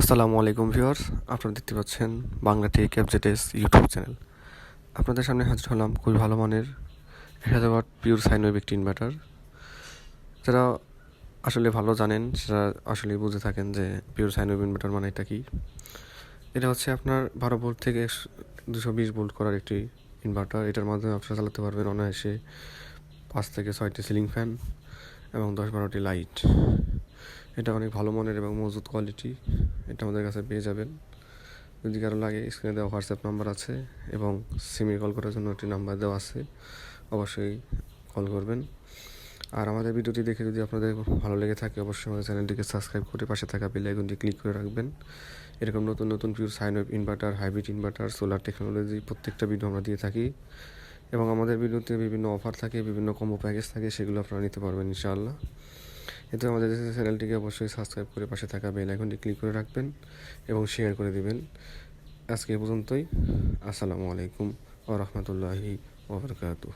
আসসালামু আলাইকুম ভিউয়ার্স, আপনারা দেখতে পাচ্ছেন বাংলা টেক অ্যাবজেটেস ইউটিউব চ্যানেল। আপনাদের সামনে হাজির হলাম খুবই ভালো মানের এক হাজার ওয়াট পিওর সাইন ওয়েভ একটি ইনভার্টার। যারা আসলে ভালো জানেন সেটা আসলে বুঝে থাকেন যে পিওর সাইন ওয়েভ ইনভার্টার মানে এটা কি, এটা হচ্ছে আপনার বারো ভোল্ট থেকে দুশো বিশ ভোল্ট করার একটি ইনভার্টার। এটার মাধ্যমে আপনারা চালাতে পারবেন অনায়াসে পাঁচ থেকে ছয়টি সিলিং ফ্যান এবং দশ বারোটি লাইট। এটা অনেক ভালো মানের এবং মজবুত কোয়ালিটি এটা আমাদের কাছে পেয়ে যাবেন। যদি কারও লাগে স্ক্রিনে দেওয়া হোয়াটসঅ্যাপ নাম্বার আছে এবং সিমে কল করার জন্য একটি নাম্বার দেওয়া আছে, অবশ্যই কল করবেন। আর আমাদের ভিডিওটি দেখে যদি আপনাদের ভালো লেগে থাকে, অবশ্যই আমাদের চ্যানেলটিকে সাবস্ক্রাইব করে পাশে থাকা বেল আইকনটি ক্লিক করে রাখবেন। এরকম নতুন নতুন pure sine wave inverter hybrid inverter solar technology প্রত্যেকটা ভিডিও আমরা দিয়ে থাকি। এবং আমাদের ভিডিওতে বিভিন্ন অফার থাকে, বিভিন্ন কম্বো প্যাকেজ থাকে, সেগুলো আপনারা নিতে পারবেন ইনশাআল্লাহ। এতে আমাদের চ্যানেলটিকে অবশ্যই সাবস্ক্রাইব করে পাশে থাকা বেল আইকনটি ক্লিক করে রাখবেন এবং শেয়ার করে দিবেন। আজকে এ পর্যন্তই। আসসালামু আলাইকুম ও রহমতুল্লাহি ওবরকাতু